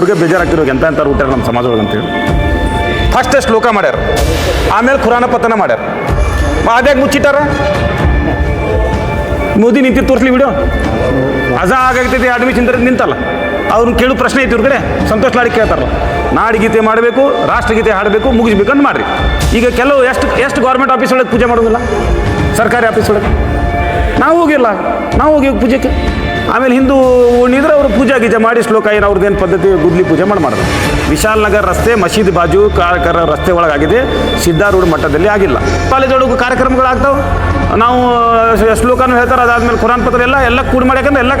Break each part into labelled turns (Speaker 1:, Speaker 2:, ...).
Speaker 1: ಅವ್ರಿಗೆ ಬೇಜಾರಾಗ್ತಿರೋ ಎಂತ ಎಂತ ಹುಟ್ಟಾರ ನಮ್ಮ ಸಮಾಜ ಒಳಗೆ ಅಂತೇಳಿ ಫಸ್ಟ್ ಶ್ಲೋಕ ಮಾಡ್ಯಾರ. ಆಮೇಲೆ ಖುರಾನ ಪತನ ಮಾಡ್ಯಾರ. ಅದ್ಯಾಗ ಮುಚ್ಚಿಟ್ಟಾರ? ಮೋದಿ ನಿಂತಿ ತೋರಿಸ್ಲಿ ವಿಡಿಯೋ? ಅಜ ಆಗಾಗ್ತೈತಿ ಅಡ್ಮಿಷನ್ ನಿಂತಲ್ಲ. ಅವ್ರನ್ನ ಕೇಳು ಪ್ರಶ್ನೆ ಐತಿ ಇವ್ರ ಸಂತೋಷ ಸಂತೋಷ್ ಲಾಡಿ ಕೇಳ್ತಾರಲ್ಲ. ನಾಡಗೀತೆ ಮಾಡಬೇಕು ರಾಷ್ಟ್ರಗೀತೆ ಹಾಡಬೇಕು, ಮುಗಿಸ್ಬೇಕು ಅಂತ ಮಾಡ್ರಿ. ಈಗ ಕೆಲವು ಎಷ್ಟು ಎಷ್ಟು ಗೌರ್ಮೆಂಟ್ ಆಫೀಸ್ ಒಳಗೆ ಪೂಜೆ ಮಾಡೋದಿಲ್ಲ? ಸರ್ಕಾರಿ ಆಫೀಸ್ ಒಳಗೆ? ನಾವು ಹೋಗಿಲ್ಲ. ನಾವು ಹೋಗಿ ಪೂಜೆಗೆ. ಆಮೇಲೆ ಹಿಂದೂ ಉಣ್ಣಿದ್ರೆ ಅವರು ಪೂಜಾ ಗೀಜೆ ಮಾಡಿ ಶ್ಲೋಕ ಏನು ಅವ್ರದ್ದೇನು ಪದ್ಧತಿ ಗುದ್ಲಿ ಪೂಜೆ ಮಾಡಿ ಮಾಡೋದು ವಿಶಾಲ್ ನಗರ್ ರಸ್ತೆ ಮಸೀದಿ ಬಾಜು ಕಾರ್ಕರ ರಸ್ತೆ ಒಳಗಾಗಿದೆ. ಸಿದ್ಧಾರೂಢ ಮಟ್ಟದಲ್ಲಿ ಆಗಿಲ್ಲ. ಕಾಲೇಜ್ ಕಾರ್ಯಕ್ರಮಗಳು ಕಾರ್ಯಕ್ರಮಗಳಾಗ್ತಾವೆ. ನಾವು ಶ್ಲೋಕನೂ ಹೇಳ್ತಾರೆ, ಅದಾದ್ಮೇಲೆ ಕುರಾನ್ ಪತ್ರ ಎಲ್ಲ ಎಲ್ಲ ಕೂಡಿ ಮಾಡ್ಯಾಕಂದ್ರೆ ಎಲ್ಲ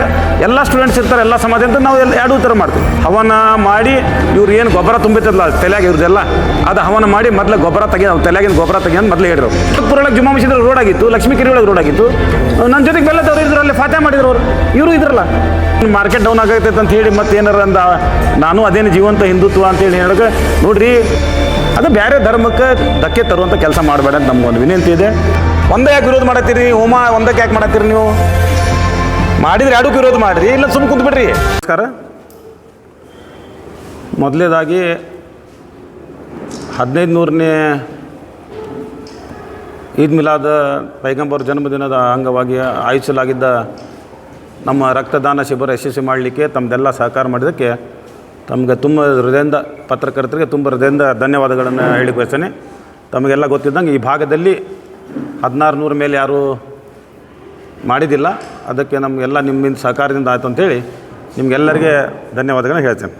Speaker 1: ಎಲ್ಲ ಸ್ಟೂಡೆಂಟ್ಸ್ ಇರ್ತಾರೆ, ಎಲ್ಲ ಸಮಾಜ ಅಂತ ನಾವು ಎಲ್ಲ ಎರಡೂ ಥರ ಮಾಡ್ತೀವಿ. ಹವನ ಮಾಡಿ ಇವ್ರು ಏನು ಗೊಬ್ಬರ ತುಂಬಿತ್ತಲ್ಲ, ತಲೆಯಾಗಿ ಇವ್ರದ್ದೆಲ್ಲ ಅದು ಹವನ ಮಾಡಿ ಮೊದಲು ಗೊಬ್ಬರ ತೆಗಿ ತಲೆಯಾಗಿನ ಗೊಬ್ಬರ ತೆಗಿ ಅಂತ ಮೊದಲು ಹೇಳಿದ್ರು. ಪುರೊಳಗೆ ಜುಮ್ಮಾ ಮಸೀದ್ ರೋಡ್ ಆಗಿತ್ತು, ಲಕ್ಷ್ಮೀ ಕೆರೆ ಒಳಗೆ ರೋಡ್ ಆಗಿತ್ತು. ನನ್ನ ಜೊತೆಗೆ ಬೆಲ್ಲದವ್ರು ಇದ್ರು ಅಲ್ಲಿ ಫಾತೆ ಮಾಡಿದ್ರು ಅವರು. ಇವರು ಇದ್ರಲ್ಲ. ಮಾರ್ಕೆಟ್ ಡೌನ್ ಆಗೈತೆ ಅಂತ ಹೇಳಿ ಮತ್ತೆ ಏನಾರ ಅಂದ, ನಾನು ಅದೇನು ಜೀವಂತ ಹಿಂದುತ್ವ ಅಂತೇಳಿ ಹೇಳಕ್ಕೆ ನೋಡ್ರಿ, ಅದು ಬೇರೆ ಧರ್ಮಕ್ಕೆ ಧಕ್ಕೆ ತರುವಂಥ ಕೆಲಸ ಮಾಡಬೇಡ ಅಂತ ನಮ್ಗೊಂದು ವಿನಂತಿ ಇದೆ. ಒಂದೇ ಯಾಕೆ ವಿರೋಧ ಮಾಡತ್ತೀರಿ? ಹೋಮ ಒಂದಕ್ಕೆ ಯಾಕೆ ಮಾಡತ್ತೀರಿ ನೀವು? ಮಾಡಿದ್ರೆ ಎರಡಕ್ಕೂ ವಿರೋಧ ಮಾಡಿರಿ, ಇಲ್ಲ ಸುಮ್ಮ ಕುಂತ್ಬಿಡ್ರಿ ನಮಸ್ಕಾರ. ಮೊದಲೇದಾಗಿ ಹದಿನೈದು ನೂರನೇ ಈದ್ ಮಿಲಾದ ಪೈಗಂಬರ್ ಜನ್ಮದಿನದ ಅಂಗವಾಗಿ ಆಯೋಜಿಸಲಾಗಿದ್ದ ನಮ್ಮ ರಕ್ತದಾನ ಶಿಬಿರ ಯಶಸ್ವಿ ಮಾಡಲಿಕ್ಕೆ ತಮ್ಮದೆಲ್ಲ ಸಹಕಾರ ಮಾಡಿದ್ದಕ್ಕೆ ತಮಗೆ ತುಂಬ ಹೃದಯದಿಂದ ಪತ್ರಕರ್ತರಿಗೆ ತುಂಬ ಹೃದಯದಿಂದ ಧನ್ಯವಾದಗಳನ್ನು ಹೇಳಿ ಬಯಸ್ತೇನೆ. ತಮಗೆಲ್ಲ ಗೊತ್ತಿದ್ದಂಗೆ ಈ ಭಾಗದಲ್ಲಿ ಹದಿನಾರು ನೂರ ಮೇಲೆ ಯಾರೂ ಮಾಡಿದ್ದಿಲ್ಲ. ಅದಕ್ಕೆ ನಮಗೆಲ್ಲ ನಿಮ್ಮಿಂದ ಸಹಕಾರದಿಂದ ಆಯಿತು ಅಂತೇಳಿ ನಿಮಗೆಲ್ಲರಿಗೆ ಧನ್ಯವಾದಗಳನ್ನ ಹೇಳ್ತೇನೆ.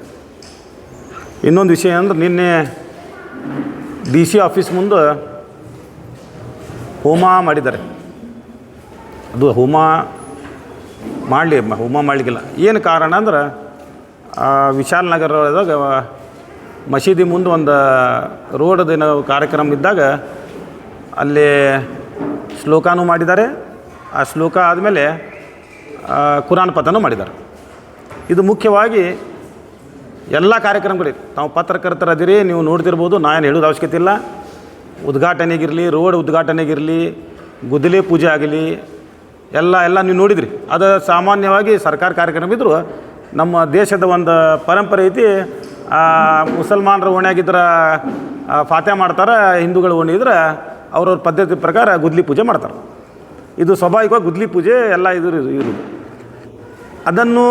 Speaker 1: ಇನ್ನೊಂದು ವಿಷಯ ಅಂದ್ರೆ ನಿನ್ನೆ ಡಿ ಸಿ ಆಫೀಸ್ ಮುಂದೆ ಹೋಮ ಮಾಡಿದ್ದಾರೆ. ಅದು ಹೋಮ ಮಾಡಲಿ ಹೋಮ ಮಾಡಲಿಕ್ಕಿಲ್ಲ. ಏನು ಕಾರಣ ಅಂದ್ರೆ ವಿಶಾಲ್ ನಗರದಾಗ ಮಸೀದಿ ಮುಂದೆ ಒಂದು ರೋಡ್ ದಿನ ಕಾರ್ಯಕ್ರಮ ಇದ್ದಾಗ ಅಲ್ಲಿ ಶ್ಲೋಕನೂ ಮಾಡಿದ್ದಾರೆ. ಆ ಶ್ಲೋಕ ಆದಮೇಲೆ ಕುರಾನ್ ಪತನೂ ಮಾಡಿದ್ದಾರೆ. ಇದು ಮುಖ್ಯವಾಗಿ ಎಲ್ಲ ಕಾರ್ಯಕ್ರಮಗಳು ನಾವು ಪತ್ರಕರ್ತರದಿರಿ, ನೀವು ನೋಡ್ತಿರ್ಬೋದು ನಾನು ಹೇಳೋದು ಅವಶ್ಯಕತೆ ಇಲ್ಲ. ಉದ್ಘಾಟನೆಗಿರಲಿ, ರೋಡ್ ಉದ್ಘಾಟನೆಗಿರಲಿ, ಗುದ್ದಲಿ ಪೂಜೆ ಆಗಲಿ ಎಲ್ಲ ಎಲ್ಲ ನೀವು ನೋಡಿದ್ರಿ. ಅದು ಸಾಮಾನ್ಯವಾಗಿ ಸರ್ಕಾರ ಕಾರ್ಯಕ್ರಮ ಇದ್ದರೂ ನಮ್ಮ ದೇಶದ ಒಂದು ಪರಂಪರೆ ಐತಿ ಮುಸಲ್ಮಾನರ ಓಣ್ಯಾಗಿದ್ರ ಫಾತ್ಯ ಮಾಡ್ತಾರೆ, ಹಿಂದೂಗಳು ಓಣಿದ್ರೆ ಅವ್ರವ್ರ ಪದ್ಧತಿ ಪ್ರಕಾರ ಗುದ್ಲಿ ಪೂಜೆ ಮಾಡ್ತಾರೆ. ಇದು ಸ್ವಾಭಾವಿಕವಾಗಿ ಗುದ್ಲಿ ಪೂಜೆ ಎಲ್ಲ ಇದು ಇರೋದು ಅದನ್ನು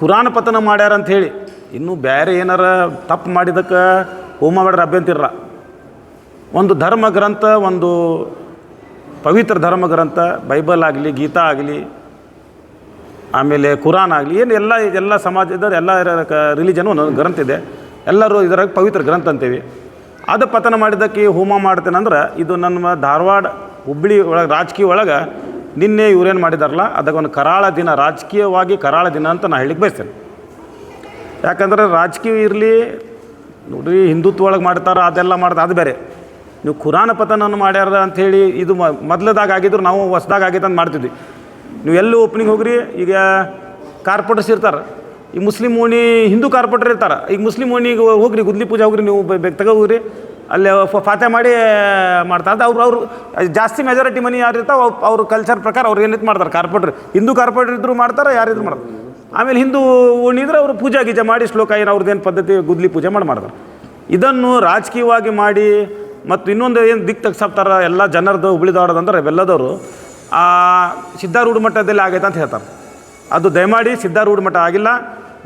Speaker 1: ಕುರಾನ್ ಪತನ ಮಾಡ್ಯಾರ ಅಂತ ಹೇಳಿ, ಇನ್ನೂ ಬೇರೆ ಏನಾರ ತಪ್ಪು ಮಾಡಿದಕ್ಕೆ ಹೋಮ ಮಾಡ್ಯಾರ ಅಭ್ಯಂತಿರ ಒಂದು ಧರ್ಮ ಗ್ರಂಥ, ಒಂದು ಪವಿತ್ರ ಧರ್ಮ ಗ್ರಂಥ ಬೈಬಲ್ ಆಗಲಿ, ಗೀತಾ ಆಗಲಿ, ಆಮೇಲೆ ಕುರಾನ್ ಆಗಲಿ, ಏನು ಎಲ್ಲ ಎಲ್ಲ ಸಮಾಜದ ಎಲ್ಲ ರಿಲಿಜನ್ ಒಂದೊಂದು ಗ್ರಂಥ ಇದೆ. ಎಲ್ಲರೂ ಇದರಾಗ ಪವಿತ್ರ ಗ್ರಂಥ ಅಂತೀವಿ. ಅದು ಪತನ ಮಾಡಿದ್ದಕ್ಕೆ ಹೋಮ ಮಾಡ್ತೇನೆಂದ್ರೆ ಇದು ನಮ್ಮ ಧಾರವಾಡ ಹುಬ್ಬಳ್ಳಿ ಒಳಗೆ, ರಾಜಕೀಯ ಒಳಗೆ ನಿನ್ನೆ ಇವ್ರೇನು ಮಾಡಿದಾರಲ್ಲ, ಅದಕ್ಕೆ ಒಂದು ಕರಾಳ ದಿನ, ರಾಜಕೀಯವಾಗಿ ಕರಾಳ ದಿನ ಅಂತ ನಾನು ಹೇಳಿಕ್ಕೆ ಬಯಸ್ತೇನೆ. ಯಾಕಂದ್ರೆ ರಾಜಕೀಯ ಇರಲಿ, ನೋಡ್ರಿ ಹಿಂದುತ್ವ ಒಳಗೆ ಮಾಡ್ತಾರೆ, ಅದೆಲ್ಲ ಮಾಡ್ತಾರೆ, ಅದು ಬೇರೆ. ನೀವು ಕುರಾನ ಪತನವನ್ನು ಮಾಡ್ಯಾರ ಅಂಥೇಳಿ ಇದು ಮೊದ್ಲದಾಗ ಆಗಿದ್ರು, ನಾವು ಹೊಸ್ದಾಗ ಆಗೈತೆ ಅಂತ ಮಾಡ್ತಿದ್ವಿ. ನೀವು ಎಲ್ಲೂ ಓಪನಿಂಗ್ ಹೋಗ್ರಿ, ಈಗ ಕಾರ್ಪೊರೇಟರ್ಸ್ ಇರ್ತಾರೆ. ಈ ಮುಸ್ಲಿಂ ಓಣಿ, ಹಿಂದೂ ಕಾರ್ಪೊರೇಟರ್ ಇರ್ತಾರೆ. ಈಗ ಮುಸ್ಲಿಂ ಓಣಿಗೆ ಹೋಗ್ರಿ, ಗುದ್ಲಿ ಪೂಜೆ ಹೋಗ್ರಿ, ನೀವು ಬೇಗ ತಗೋ ಹೋಗ್ರಿ ಅಲ್ಲಿ ಫಾತೆ ಮಾಡಿ ಮಾಡ್ತಾರೆ. ಅದು ಅವ್ರು, ಅವರು, ಜಾಸ್ತಿ ಮೆಜಾರಿಟಿ ಮನಿ ಯಾರು ಇರ್ತಾವೆ ಅವ್- ಅವ್ರ ಕಲ್ಚರ್ ಪ್ರಕಾರ ಅವ್ರು ಏನಿತ್ತು ಮಾಡ್ತಾರೆ? ಕಾರ್ಪೊರೇಟರ್. ಹಿಂದೂ ಕಾರ್ಪೊರೇಟರ್ ಇದ್ರು ಮಾಡ್ತಾರೆ ಯಾರಿದ್ರು ಮಾಡ್ತಾರೆ. ಆಮೇಲೆ ಹಿಂದೂ ಓಣಿದ್ರೆ ಅವರು ಪೂಜಾ ಗೀಜೆ ಮಾಡಿ ಶ್ಲೋಕ ಏನು ಅವ್ರದ್ದೇನು ಪದ್ಧತಿ, ಗುದ್ಲಿ ಪೂಜೆ ಮಾಡಿ, ಮಾಡ್ತಾರೆ. ಇದನ್ನು ರಾಜಕೀಯವಾಗಿ ಮಾಡಿ ಮತ್ತು ಇನ್ನೊಂದು ಏನು ದಿಕ್ಕು ತೆಗ್ಸಾಕ್ತಾರ ಎಲ್ಲ ಜನರದು ಬೆಲ್ಲದವರು, ಆ ಸಿದ್ಧಾರೂಢ ಮಠದಲ್ಲಿ ಆಗೈತೆ ಅಂತ ಹೇಳ್ತಾರೆ. ಅದು ದಯಮಾಡಿ ಸಿದ್ಧಾರೂಢ ಮಠ ಆಗಿಲ್ಲ,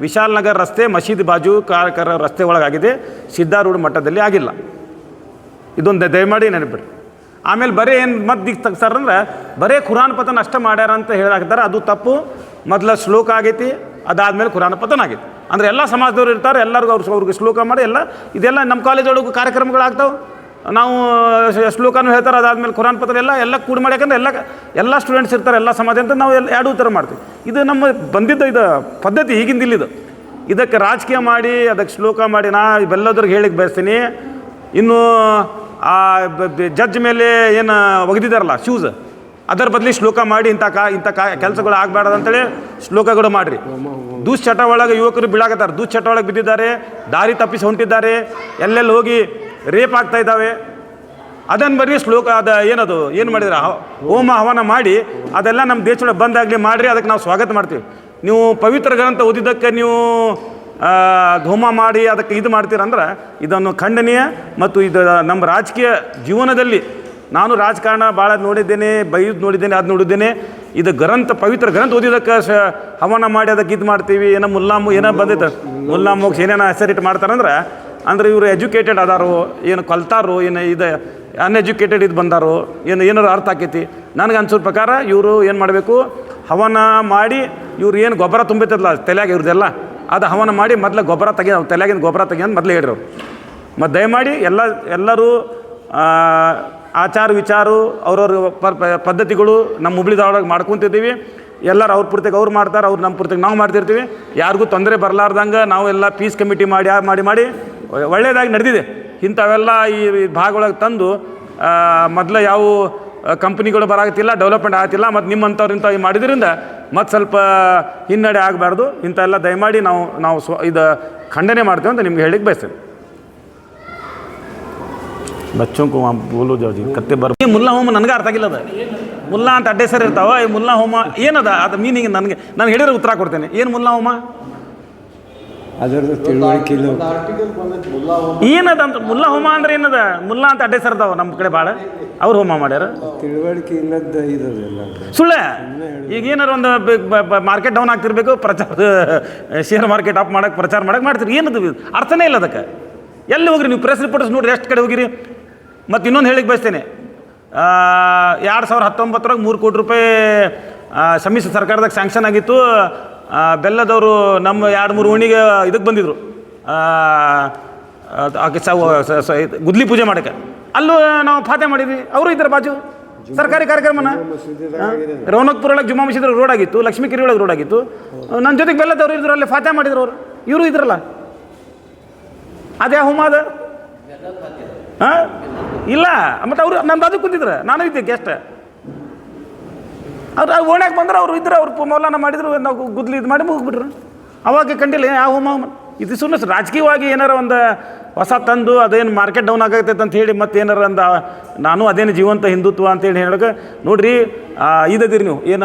Speaker 1: ವಿಶಾಲ್ ನಗರ್ ರಸ್ತೆ ಮಸೀದಿ ಬಾಜು ಕಾರ್ಕರ ರಸ್ತೆ ಒಳಗಾಗಿದೆ, ಸಿದ್ಧಾರೂಢ ಮಠದಲ್ಲಿ ಆಗಿಲ್ಲ. ಇದೊಂದು ದಯಮಾಡಿ ನೆನಪಿಡಿ. ಆಮೇಲೆ ಬರೀ ಏನು ಮತ್ತೆ ದಿಕ್ಕು ತೆಗ್ಸಾರಂದ್ರೆ ಬರೀ ಖುರಾನ್ ಪತನ ಅಷ್ಟೇ ಮಾಡ್ಯಾರ ಅಂತ ಹೇಳಾಕ್ತಾರೆ ಅದು ತಪ್ಪು. ಮೊದಲ ಶ್ಲೋಕ ಆಗೈತಿ, ಅದಾದಮೇಲೆ ಖುರಾನ್ ಪತನ ಆಗೈತಿ. ಅಂದರೆ ಎಲ್ಲ ಸಮಾಜದವ್ರು ಇರ್ತಾರೆ, ಎಲ್ಲರಿಗೂ ಅವ್ರು ಅವ್ರಿಗೆ ಶ್ಲೋಕ ಮಾಡಿ, ಎಲ್ಲ, ಇದೆಲ್ಲ ನಮ್ಮ ಕಾಲೇಜೊಳಗೂ ಕಾರ್ಯಕ್ರಮಗಳಾಗ್ತಾವೆ. ನಾವು ಶ್ಲೋಕನೂ ಹೇಳ್ತಾರೆ, ಅದಾದಮೇಲೆ ಖುರಾನ್ ಪತ್ರ ಎಲ್ಲ ಎಲ್ಲ ಕೂಡ ಮಾಡಿ, ಯಾಕಂದ್ರೆ ಎಲ್ಲ ಎಲ್ಲ ಸ್ಟೂಡೆಂಟ್ಸ್ ಇರ್ತಾರೆ, ಎಲ್ಲ ಸಮಾಜ ಅಂತ ನಾವು ಎಲ್ಲ ಎರಡು ಥರ ಮಾಡ್ತೀವಿ. ಇದು ನಮ್ಮ ಬಂದಿದ್ದ ಇದು ಪದ್ಧತಿ, ಈಗಿಂದ ಇಲ್ಲಿದು. ಇದಕ್ಕೆ ರಾಜಕೀಯ ಮಾಡಿ, ಅದಕ್ಕೆ ಶ್ಲೋಕ ಮಾಡಿ, ನಾ ಇವೆಲ್ಲದ್ರಿಗೆ ಹೇಳಿಕ್ಕೆ ಬಯಸ್ತೀನಿ. ಇನ್ನು, ಆ ಜಡ್ಜ್ ಮೇಲೆ ಏನು ಒಗೆದಿದ್ದಾರಲ್ಲ ಶೂಸ್ ಅದರ ಬದಲಿ ಶ್ಲೋಕ ಮಾಡಿ, ಇಂಥ ಕಾ ಇಂಥ ಕಾ, ಕೆಲಸಗಳು ಆಗಬಾರ್ದು ಅಂತೇಳಿ ಶ್ಲೋಕಗಳು ಮಾಡಿರಿ. ದುಶ್ಚಟ ಒಳಗೆ ಯುವಕರು ಬೀಳಾಕತ್ತಾರೆ ದುಶ್ಚಟ ಒಳಗೆ ಬಿದ್ದಿದ್ದಾರೆ, ದಾರಿ ತಪ್ಪಿಸಿ ಹೊಂಟಿದ್ದಾರೆ, ಎಲ್ಲೆಲ್ಲಿ ಹೋಗಿ ರೇಪ್ ಆಗ್ತಾ ಇದ್ದಾವೆ. ಅದನ್ನು ಬರೀ ಶ್ಲೋಕ, ಅದ ಏನದು, ಏನು ಮಾಡಿದ್ರ? ಹೋಮ ಹವನ ಮಾಡಿ, ಅದೆಲ್ಲ ನಮ್ಮ ದೇಶದೊಳಗೆ ಬಂದಾಗಲಿ ಮಾಡಿರಿ ಅದಕ್ಕೆ ನಾವು ಸ್ವಾಗತ ಮಾಡ್ತೀವಿ. ನೀವು ಪವಿತ್ರ ಗ್ರಂಥ ಓದಿದ್ದಕ್ಕೆ ನೀವು ಹೋಮ ಮಾಡಿ, ಅದಕ್ಕೆ ಇದು ಮಾಡ್ತೀರಂದ್ರೆ ಇದನ್ನು ಖಂಡನೀಯ ಮತ್ತು ಇದು ನಮ್ಮ ರಾಜಕೀಯ ಜೀವನದಲ್ಲಿ ನಾನು ರಾಜಕಾರಣ ಭಾಳ ನೋಡಿದ್ದೇನೆ ಬೈದು ನೋಡಿದ್ದೇನೆ, ಅದು ನೋಡಿದ್ದೇನೆ. ಇದು ಗ್ರಂಥ, ಪವಿತ್ರ ಗ್ರಂಥ ಓದಿದಕ್ಕೆ ಸ, ಹವನ ಮಾಡಿ, ಅದಕ್ಕೆ ಇದು ಮಾಡ್ತೀವಿ, ಏನೋ ಮುಲ್ಲಾಮು, ಏನೋ ಬಂದಿತ್ತು? ಮುಲ್ಲಾ ಮೋಕ್ಷ ಏನೇನೋ ಹೆಸರಿಟ್ಟು ಮಾಡ್ತಾರಂದ್ರೆ ಅಂದ್ರೆ ಇವರು ಎಜುಕೇಟೆಡ್ ಅದಾರು, ಏನು ಕಲ್ತಾರೋ, ಏನು ಇದು ಅನ್ಎಜುಕೇಟೆಡ್ ಇದು ಬಂದಾರೋ, ಏನು, ಏನಾರು ಅರ್ಥ ಆಕೈತಿ? ನನಗೆ ಅನ್ಸೋ ಪ್ರಕಾರ ಇವರು ಏನು ಮಾಡಬೇಕು? ಹವನ ಮಾಡಿ ಇವ್ರು ಏನು ಗೊಬ್ಬರ ತುಂಬಿತ್ತಲ್ಲ ತಲೆಯಾಗ ಇವ್ರದ್ದೆಲ್ಲ ಅದು ಹವನ ಮಾಡಿ ಮೊದಲು ಗೊಬ್ಬರ ತೆಗಿ ತಲೆಯಾಗಿನ ಗೊಬ್ಬರ ತೆಗಿ ಮೊದಲು ಹೇಳಿರು ಮತ್ತು ದಯಮಾಡಿ ಎಲ್ಲ, ಎಲ್ಲರೂ ಆಚಾರ ವಿಚಾರ, ಅವ್ರವ್ರ ಪದ್ಧತಿಗಳು ನಮ್ಮ ಹುಬ್ಳಿದೊಳಗೆ ಮಾಡ್ಕೊತಿದ್ದೀವಿ. ಎಲ್ಲರೂ ಅವ್ರ ಪೂರ್ತಿಗೆ ಅವ್ರು ಮಾಡ್ತಾರೆ ಅವ್ರು ನಮ್ಮ ಪೂರ್ತಿಗೆ ನಾವು ಮಾಡ್ತಿರ್ತೀವಿ. ಯಾರಿಗೂ ತೊಂದರೆ ಬರಲಾರ್ದಂಗೆ ನಾವೆಲ್ಲ ಪೀಸ್ ಕಮಿಟಿ ಮಾಡಿ ಮಾಡಿ ಮಾಡಿ ಒಳ್ಳೆಯದಾಗಿ ನಡೆದಿದೆ. ಇಂಥವೆಲ್ಲ ಈ ಭಾಗೊಳಗೆ ತಂದು ಮೊದಲು ಯಾವ ಕಂಪ್ನಿಗಳು ಬರಾಗತ್ತಿಲ್ಲ ಡೆವಲಪ್ಮೆಂಟ್ ಆಗತ್ತಿಲ್ಲ ಮತ್ತು ನಿಮ್ಮಂಥವ್ರು ಇಂಥ ಮಾಡಿದ್ರಿಂದ ಮತ್ತು ಸ್ವಲ್ಪ ಹಿನ್ನಡೆ ಆಗಬಾರ್ದು. ಇಂಥೆಲ್ಲ ದಯಮಾಡಿ ನಾವು ನಾವು ಸ್ವ ಇದು ಖಂಡನೆ ಮಾಡ್ತೇವೆ ಅಂತ ನಿಮ್ಗೆ ಹೇಳಿಕ್ಕೆ ಬಯಸ್ತೇನೆ. ಬಚ್ಚೋಂಕು ಬೋಲು ಜಾಜಿ ಕತ್ತೆ ಮುಲ್ಲ ಮುಲ್ಲಾ ನನಗೆ ಅರ್ಥ ಆಗಿಲ್ಲ ಅದು ಮುಲ್ಲಾ ಅಂತ ಅಡ್ಡೆ ಸರ್ ಇರ್ತಾವ ಈ ಮುಲ್ಲಾ ಹೋಮ ಏನದ? ಅದು ಮೀನಿಂಗ್ ನನಗೆ ನಾನು ಹೇಳಿದ್ರೆ ಉತ್ತರ ಕೊಡ್ತೇನೆ. ಏನು ಮುಲ್ಲಾ ಹೋಮ?
Speaker 2: ಅದರದ್ದು ತಿಳುವಳಿಕೆ ಇಲ್ಲ
Speaker 1: ಏನದ ಅಂತ ಮುಲ್ಲಾ ಹೋಮ ಅಂದ್ರೆ ಏನದ? ಮುಲ್ಲಾ ಅಂತ ಅಡ್ಡೆ ಸರ್ತಾವ ಇರ್ತಾವ ನಮ್ಮ ಕಡೆ ಭಾಳ ಅವ್ರು ಹೋಮ ಮಾಡ್ಯಾರ?
Speaker 2: ತಿಳುವಳಿಕೆ ಇಲ್ಲದ ಇದೆಲ್ಲ
Speaker 1: ಸುಳ್ಳ? ಈಗ ಏನಾರ ಒಂದು ಮಾರ್ಕೆಟ್ ಡೌನ್ ಆಗ್ತಿರ್ಬೇಕು ಪ್ರಚಾರ ಶೇರ್ ಮಾರ್ಕೆಟ್ ಅಪ್ ಮಾಡಕ್ಕೆ ಪ್ರಚಾರ ಮಾಡಕ್ಕೆ ಮಾಡ್ತೀರಿ. ಏನದು? ಅರ್ಥನೇ ಇಲ್ಲ ಅದಕ್ಕೆ. ಎಲ್ಲಿ ಹೋಗ್ರಿ ನೀವು? ಪ್ರೆಸ್ ರಿಪೋರ್ಟ್ಸ್ ನೋಡ್ರಿ ಎಷ್ಟು ಕಡೆ ಹೋಗಿರಿ? ಮತ್ತು ಇನ್ನೊಂದು ಹೇಳಿಕ್ಕೆ ಬಯಸ್ತೇನೆ. ಎರಡು ಸಾವಿರ ಹತ್ತೊಂಬತ್ತರಾಗ ಮೂರು ಕೋಟಿ ರೂಪಾಯಿ ಸಮ್ಮಿಶ್ರ ಸರ್ಕಾರದಾಗ ಸ್ಯಾಂಕ್ಷನ್ ಆಗಿತ್ತು. ಬೆಲ್ಲದವರು ನಮ್ಮ ಎರಡು ಮೂರು ಓಣಿಗೆ ಇದಕ್ಕೆ ಅದ್ ಆಕೆ ಸಾವು ಗುದ್ಲಿ ಪೂಜೆ ಮಾಡಕ್ಕೆ. ಅಲ್ಲೂ ನಾವು ಫಾತೆ ಮಾಡಿದ್ವಿ. ಅವರು ಇದ್ದಾರೆ ಬಾಜು. ಸರ್ಕಾರಿ ಕಾರ್ಯಕ್ರಮನ. ರೌನಕ್ಪುರ ಒಳಗೆ ಜುಮಾ ಮಸೀದ್ ರೋಡ್ ಆಗಿತ್ತು ಲಕ್ಷ್ಮೀ ಕಿರಿ ಒಳಗೆ ರೋಡ್ ಆಗಿತ್ತು. ನನ್ನ ಜೊತೆಗೆ ಬೆಲ್ಲದವರು ಇದ್ರು, ಅಲ್ಲಿ ಫಾತೆ ಮಾಡಿದ್ರು ಅವರು. ಇವರು ಇದ್ರಲ್ಲ. ಅದೇ ಹುಮ್ಮ ಅದ ಹಾಂ? ಇಲ್ಲ, ಮತ್ತು ಅವರು ನನ್ನ ಬಾಜು ಕೂತಿದ್ರು. ನಾನು ಇದ್ದೆ ಗೆಸ್ಟ್ ಅವ್ರು ಅವ್ರು ಓಣ್ಯಾಗ ಬಂದ್ರೆ, ಅವ್ರು ಇದ್ರೆ, ಅವ್ರು ಮೌಲಾನ ಮಾಡಿದ್ರು, ನಾವು ಗುದ್ಲಿ ಇದು ಮಾಡಿ ಮುಗಿಬಿಟ್ರು ಅವಾಗ ಕಂಡಿಲ್ಲ ಯಾವ ಹೋಮ ಇದು ಸುಮ್ಮನೆ ರಾಜಕೀಯವಾಗಿ ಏನಾರ ಒಂದು ಹೊಸ ತಂದು ಅದೇನು ಮಾರ್ಕೆಟ್ ಡೌನ್ ಆಗತ್ತೈತೆ ಅಂತ ಹೇಳಿ ಮತ್ತೆ ಏನಾರ ಅಂದ ನಾನು ಅದೇನು ಜೀವಂತ ಹಿಂದುತ್ವ ಅಂತೇಳಿ ಹೇಳಕ್ಕೆ ನೋಡ್ರಿ ಇದ್ದೀರಿ ನೀವು. ಏನ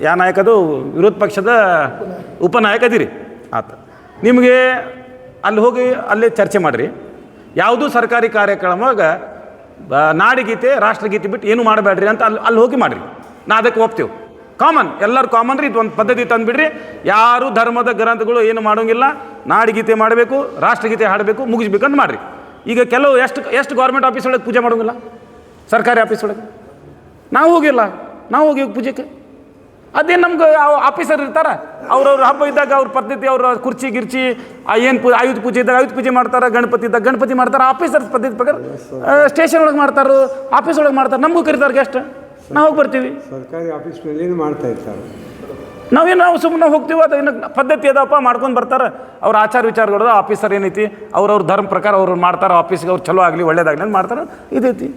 Speaker 1: ಯಾ ನಾಯಕದು ವಿರೋಧ ಪಕ್ಷದ ಉಪನಾಯಕ ಅದೀರಿ ಆತ. ನಿಮಗೆ ಅಲ್ಲಿ ಹೋಗಿ ಅಲ್ಲೇ ಚರ್ಚೆ ಮಾಡಿರಿ. ಯಾವುದೂ ಸರ್ಕಾರಿ ಕಾರ್ಯಕ್ರಮವಾಗ ನಾಡಿಗೀತೆ, ರಾಷ್ಟ್ರಗೀತೆ ಬಿಟ್ಟು ಏನು ಮಾಡಬೇಡ್ರಿ ಅಂತ ಅಲ್ಲಿ ಅಲ್ಲಿ ಹೋಗಿ ಮಾಡಿರಿ. ನಾ ಅದಕ್ಕೆ ಒಪ್ತೇವೆ. ಕಾಮನ್ ಎಲ್ಲರೂ ಕಾಮನ್ ರೀ, ಇದು ಒಂದು ಪದ್ಧತಿ ತಂದುಬಿಡ್ರಿ. ಯಾರು ಧರ್ಮದ ಗ್ರಂಥಗಳು ಏನು ಮಾಡೋಂಗಿಲ್ಲ. ನಾಡಿಗೀತೆ ಮಾಡಬೇಕು, ರಾಷ್ಟ್ರಗೀತೆ ಹಾಡಬೇಕು ಮುಗಿಸ್ಬೇಕಂತ ಮಾಡಿರಿ. ಈಗ ಕೆಲವು ಎಷ್ಟು ಎಷ್ಟು ಗೌರ್ಮೆಂಟ್ ಆಫೀಸ್ ಒಳಗೆ ಪೂಜೆ ಮಾಡೋಂಗಿಲ್ಲ? ಸರ್ಕಾರಿ ಆಫೀಸ್ ಒಳಗೆ? ನಾವು ಹೋಗಿಲ್ಲ. ನಾವು ಹೋಗಿ ಪೂಜೆಗೆ? ಅದೇನು ನಮ್ಗೆ ಆಫೀಸರ್ ಇರ್ತಾರ? ಅವ್ರವ್ರ ಹಬ್ಬ ಇದ್ದಾಗ ಅವ್ರ ಪದ್ಧತಿ ಅವ್ರ ಕುರ್ಚಿ ಗಿರ್ಚಿ ಏನು ಪೂ ಆಯುಧ ಪೂಜೆ ಇದ್ದಾಗ ಆಯುಧ ಪೂಜೆ ಮಾಡ್ತಾರೆ ಗಣಪತಿ ಇದ್ದಾಗ ಗಣಪತಿ ಮಾಡ್ತಾರೆ ಆಫೀಸರ್ ಪದ್ಧತಿ ಪ್ರಕಾರ ಸ್ಟೇಷನ್ ಒಳಗೆ ಮಾಡ್ತಾರೆ ಆಫೀಸ್ ಒಳಗೆ ಮಾಡ್ತಾರೆ. ನಮಗೂ ಕರೀತಾರೆ ಗೆಸ್ಟ್ ನಾವು ಹೋಗಿ ಬರ್ತೀವಿ.
Speaker 2: ಸರ್ಕಾರಿ ಆಫೀಸ್ನಲ್ಲಿ ಮಾಡ್ತಾ ಇರ್ತಾರೆ?
Speaker 1: ನಾವೇನು ನಾವು ಸುಮ್ಮನೆ ಹೋಗ್ತೀವಿ ಅದು ಏನು ಪದ್ಧತಿ ಅದಪ್ಪ ಮಾಡ್ಕೊಂಡು ಬರ್ತಾರೆ. ಅವ್ರ ಆಚಾರ ವಿಚಾರಗಳು ಆಫೀಸರ್ ಏನೈತಿ ಅವ್ರವ್ರ ಧರ್ಮ ಪ್ರಕಾರ ಅವ್ರು ಮಾಡ್ತಾರೆ ಆಫೀಸ್ಗೆ ಅವ್ರು ಚಲೋ ಆಗಲಿ ಒಳ್ಳೇದಾಗಲಿ ಅಂತ ಮಾಡ್ತಾರೆ. ಇದೈತಿ.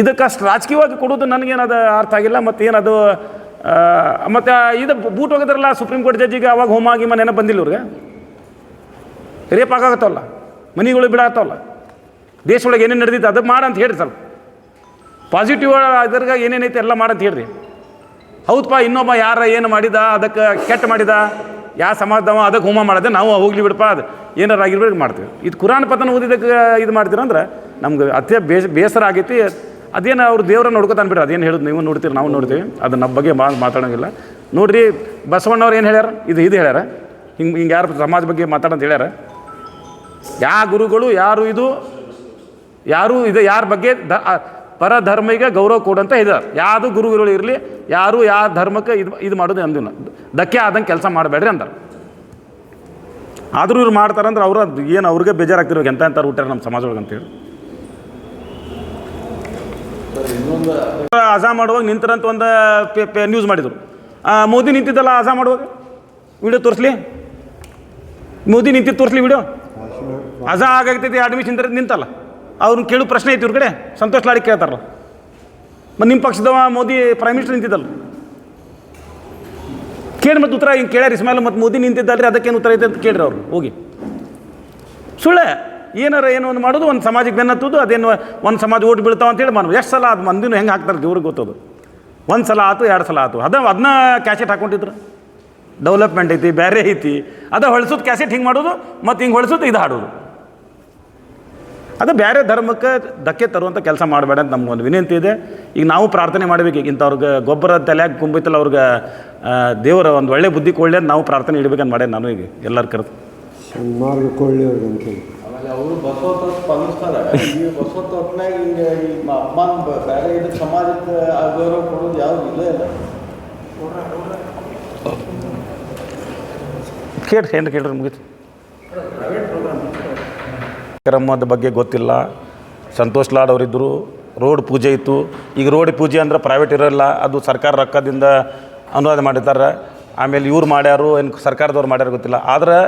Speaker 1: ಇದಕ್ಕೆ ಅಷ್ಟು ರಾಜಕೀಯವಾಗಿ ಕೊಡೋದು ನನಗೇನದು ಅರ್ಥ ಆಗಿಲ್ಲ ಮತ್ತು ಏನದು ಮತ್ತು ಇದು ಬೂಟ್ ಹೋಗಿದ್ರಲ್ಲ ಸುಪ್ರೀಂ ಕೋರ್ಟ್ ಜಡ್ಜಿಗೆ ಅವಾಗ ಹೋಮ ಆಗಿ ಮನೇನ ಬಂದಿಲ್ಲ ಇವ್ರಿಗೆ. ರೇಪ್ ಆಗಾಗತ್ತವಲ್ಲ ಮನೆಗಳು ಬಿಡಾಗತ್ತವಲ್ಲ ದೇಶೊಳಗೆ ಏನೇನು ನಡೆದಿತ್ತು ಅದು ಮಾಡಂತ ಹೇಳ್ರಿ ಸರ್ ಪಾಸಿಟಿವ್ ಅದ್ರಾಗ ಏನೇನೈತೆ ಎಲ್ಲ ಮಾಡಂತ ಹೇಳ್ರಿ. ಹೌದಪ್ಪ ಇನ್ನೊಬ್ಬ ಯಾರ ಏನು ಮಾಡಿದ, ಅದಕ್ಕೆ ಕೆಟ್ಟ ಮಾಡಿದ, ಯಾವ ಸಮಾಜದವ, ಅದಕ್ಕೆ ಹೋಮ ಮಾಡಿದೆ, ನಾವು ಹೋಗ್ಲಿ ಬಿಡಪ್ಪ, ಅದು ಏನಾರು ಆಗಿರ್ಬೇಕು ಮಾಡ್ತೀವಿ. ಇದು ಕುರಾನ್ ಪತನ ಓದಿದಕ್ಕೆ ಇದು ಮಾಡ್ತೀರಂದ್ರೆ ನಮ್ಗೆ ಅತ್ಯ ಬೇಸ್ ಬೇಸರ ಆಗೈತಿ. ಅದೇನು ಅವ್ರು ದೇವ್ರ ನೋಡ್ಕೊತಾನೆ ಬಿಡ್ರಿ, ಅದೇನು ಹೇಳೋದು ನೀವು ನೋಡ್ತೀರಿ, ನಾವು ನೋಡ್ತೀವಿ. ಅದು ನಮ್ಮ ಬಗ್ಗೆ ಮಾ ಮಾತಾಡೋಂಗಿಲ್ಲ. ನೋಡಿರಿ ಬಸವಣ್ಣವ್ರು ಏನು ಹೇಳ್ಯಾರ? ಇದು ಇದು ಹೇಳ್ಯಾರ. ಹಿಂಗೆ ಹಿಂಗೆ ಯಾರು ಸಮಾಜ ಬಗ್ಗೆ ಮಾತಾಡೋದು ಹೇಳ್ಯಾರ. ಯಾ ಗುರುಗಳು, ಯಾರು ಇದು? ಯಾರು ಇದು, ಯಾರ ಬಗ್ಗೆ ದ ಪರ ಪರಧರ್ಮಿಗೆ ಗೌರವ ಕೊಡಂತ ಇದ್ದಾರೆ ಯಾವುದು ಗುರುಗಳು ಇರಲಿ, ಯಾರು ಯಾವ ಧರ್ಮಕ್ಕೆ ಇದು ಇದು ಮಾಡೋದು ಅಂದಿಲ್ಲ. ಧಕ್ಕೆ ಆದಂಗೆ ಕೆಲಸ ಮಾಡಬೇಡ್ರಿ ಅಂತಾರೆ ಆದರೂ ಇವ್ರು ಮಾಡ್ತಾರಂದ್ರೆ ಅವ್ರ ಏನು ಅವ್ರಿಗೆ ಬೇಜಾರಾಗ್ತಿರ್ಬೇಕು, ಎಂತ ಎಂಥವ್ರು ಊಟ ನಮ್ಮ ಸಮಾಜ ಒಳಗೆ ಅಂತೇಳಿ ಅಜಾ ಮಾಡುವಾಗ ನಿಂತರಂತ ಒಂದು ಪೇ ನ್ಯೂಸ್ ಮಾಡಿದರು. ಮೋದಿ ನಿಂತಿದ್ದಲ್ಲ ಅಜಾ ಮಾಡುವಾಗ? ವಿಡಿಯೋ ತೋರಿಸ್ಲಿ. ಮೋದಿ ನಿಂತಿದ್ದು ತೋರಿಸ್ಲಿ ವಿಡಿಯೋ? ಅಜಾ ಆಗೈತೈತಿ ಅಡ್ಮಿಷನ್ ತರ ನಿಂತಲ್ಲ. ಅವ್ರನ್ನ ಕೇಳು ಪ್ರಶ್ನೆ ಐತಿ ಇವ್ರ ಕಡೆ. ಸಂತೋಷ್ ಲಾಡಿ ಕೇಳ್ತಾರಲ್ಲ. ಮತ್ತು ನಿಮ್ಮ ಪಕ್ಷದವ ಮೋದಿ ಪ್ರೈಮ್ ಮಿನಿಸ್ಟರ್ ನಿಂತಿದ್ದಲ್ಲ. ಕೇಳಿ ಮತ್ತು ಉತ್ತರ ಹಿಂಗೆ ಕೇಳ್ಯಾರ ಇಸ್ಮಾಯಿಲ್ ಮತ್ತು ಮೋದಿ ನಿಂತಿದ್ದಲ್ಲ ರೀ ಅದಕ್ಕೇನು ಉತ್ತರ ಐತೆ ಅಂತ ಕೇಳ್ರಿ ಅವ್ರು. ಹೋಗಿ. ಸುಳ್ಳೆ. ಏನಾರ ಏನೋ ಒಂದು ಮಾಡೋದು, ಒಂದು ಸಮಾಜಕ್ಕೆ ಬೆನ್ನತ್ತುದು ಅದೇನು ಒಂದು ಸಮಾಜ ಓಟ್ ಬೀಳ್ತಾವ ಅಂತೇಳಿ ಮಾಡ್ಬೋದು ಎಷ್ಟು ಸಲ ಅದು ಮಂದಿನೂ ಹೆಂಗೆ ಹಾಕ್ತಾರೆ ದೇವ್ರಿಗೆ ಗೊತ್ತದು. ಒಂದು ಸಲ ಆತು, ಎರಡು ಸಲ ಆತು. ಅದ ಅದನ್ನ ಕ್ಯಾಸೆಟ್ ಹಾಕೊಂಡಿದ್ರು. ಡೆವಲಪ್ಮೆಂಟ್ ಐತಿ ಬೇರೆ ಐತಿ. ಅದು ಹೊಳ್ಸೋದು ಕ್ಯಾಸೆಟ್ ಹಿಂಗೆ ಮಾಡೋದು, ಮತ್ತು ಹಿಂಗೆ ಹೊಳ್ಸೋದು ಇದು ಹಾಡೋದು. ಅದು ಬೇರೆ ಧರ್ಮಕ್ಕೆ ಧಕ್ಕೆ ತರುವಂಥ ಕೆಲಸ ಮಾಡಬೇಡ ಅಂತ ನಮ್ಗೊಂದು ವಿನಂತಿ ಇದೆ. ಈಗ ನಾವು ಪ್ರಾರ್ಥನೆ ಮಾಡಬೇಕು. ಈಗ ಇಂಥವ್ರಿಗೆ ಗೊಬ್ಬರ ತಲೆಯಾಗಿ ಕುಂಬಿತಲ್ಲ ಅವ್ರಿಗೆ ದೇವರ ಒಂದು ಒಳ್ಳೆ ಬುದ್ಧಿ ಕೊಳ್ಳಿ ಅಂತ ನಾವು ಪ್ರಾರ್ಥನೆ ಇಡಬೇಕಂತ ಮಾಡೇ ನಾನು ಈಗ ಎಲ್ಲರ ಕರೆದು.
Speaker 2: ಸನ್ಮಾರ್ಗ ಅಂತೇಳಿ
Speaker 3: ಆಮೇಲೆ ಅವರು ಬಸವತ್ತ ಸ್ಪಂದಿಸ್ತಾರೆ. ಈ ಬಸವತ್ತ ಹೊತ್ನಾಗ ಈಗ ಈ ಅಮ್ಮನ ಬೇರೆ ಇದು ಸಮಾಜಕ್ಕೆ ಅಗೌರವ ಕೊಡೋದು ಯಾವ್ದು ಇಲ್ಲ ಇಲ್ಲ.
Speaker 1: ಕೇಳ್ರಿ ಏನು ಕೇಳ್ರಿ ಮುಗಿತು. ಕಾರ್ಯಕ್ರಮದ ಬಗ್ಗೆ ಗೊತ್ತಿಲ್ಲ. ಸಂತೋಷ್ ಲಾಡ್ ಅವರಿದ್ದರು ರೋಡ್ ಪೂಜೆ ಇತ್ತು. ಈಗ ರೋಡ್ ಪೂಜೆ ಅಂದ್ರೆ ಪ್ರೈವೇಟ್ ಇರೋಲ್ಲ ಅದು ಸರ್ಕಾರ ರೊಕ್ಕದಿಂದ ಅನುವಾದ ಮಾಡಿದ್ದಾರೆ ಆಮೇಲೆ ಇವ್ರು ಮಾಡ್ಯಾರು ಏನು ಸರ್ಕಾರದವ್ರು ಮಾಡ್ಯಾರು ಗೊತ್ತಿಲ್ಲ. ಆದ್ರೆ